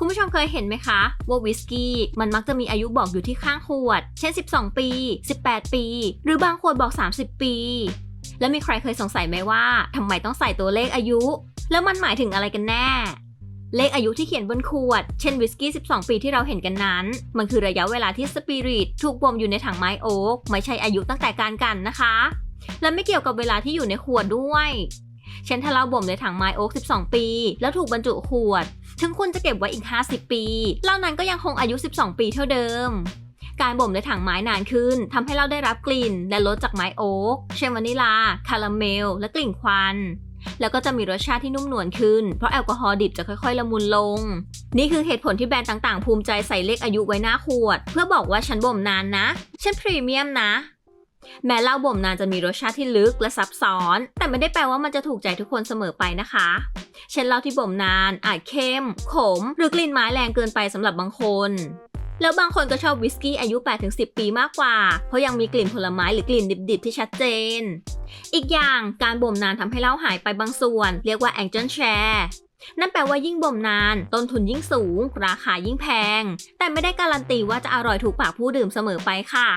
คุณผู้ชมเคยเห็นไหมคะ ว่าวิสกี้มันมักจะมีอายุบอกอยู่ที่ข้างขวด เช่น 12 ปี 18 ปี หรือบางขวดบอก 30 ปี แล้วมีใครเคยสงสัยไหมว่าทำไมต้องใส่ตัวเลขอายุ แล้วมันหมายถึงอะไรกันแน่ เลขอายุที่เขียนบนขวด เช่นวิสกี้ 12 ปีที่เราเห็นกันนั้น มันคือระยะเวลาที่สปิริตถูกบ่มอยู่ในถังไม้โอ๊กไม่ใช่อายุตั้งแต่การกันนะคะ และไม่เกี่ยวกับเวลาที่อยู่ในขวดด้วย เช่นถ้าเราบ่มในถังไม้โอ๊ก12 ปี แล้วถูกบรรจุขวด ถึงคุณจะเก็บไว้อีก 50 ปีเหล่านั้นก็ยังคงอายุ 12 ปีเท่าเดิมการบ่มในถังไม้นานขึ้นทำให้เราได้รับกลิ่นและรสจากไม้โอ๊ก เช่นวานิลา คาราเมล และกลิ่นควัน แล้วก็จะมีรสชาติที่นุ่มนวลขึ้น เพราะแอลกอฮอล์ดิบจะค่อยๆ ละมุนลง นี่คือเหตุผลที่แบรนด์ต่างๆ ภูมิใจใส่เลขอายุไว้หน้าขวด เพื่อบอกว่าฉันบ่มนานนะ ฉันพรีเมียมนะ แม้เหล้าบ่มนานจะมีรสชาติที่ลึกและซับซ้อน แต่ไม่ได้แปลว่ามันจะถูกใจทุกคนเสมอไปนะคะ เช่นเหล้าที่บ่มนานอาจเข้ม ขม หรือกลิ่นไม้แรงเกินไปสำหรับบางคน แล้วบางคนก็ชอบวิสกี้อายุ 8-10 ปีมากกว่า เพราะยังมีกลิ่นผลไม้หรือกลิ่นดิบๆ ที่ชัดเจน อีกอย่างการบ่มนานทำให้เหล้าหายไปบางส่วน เรียกว่า angel share นั่นแปลว่ายิ่งบ่มนาน ต้นทุนยิ่งสูง ราคายิ่งแพง แต่ไม่ได้การันตีว่าจะอร่อยถูกปากผู้ดื่มเสมอไปค่ะ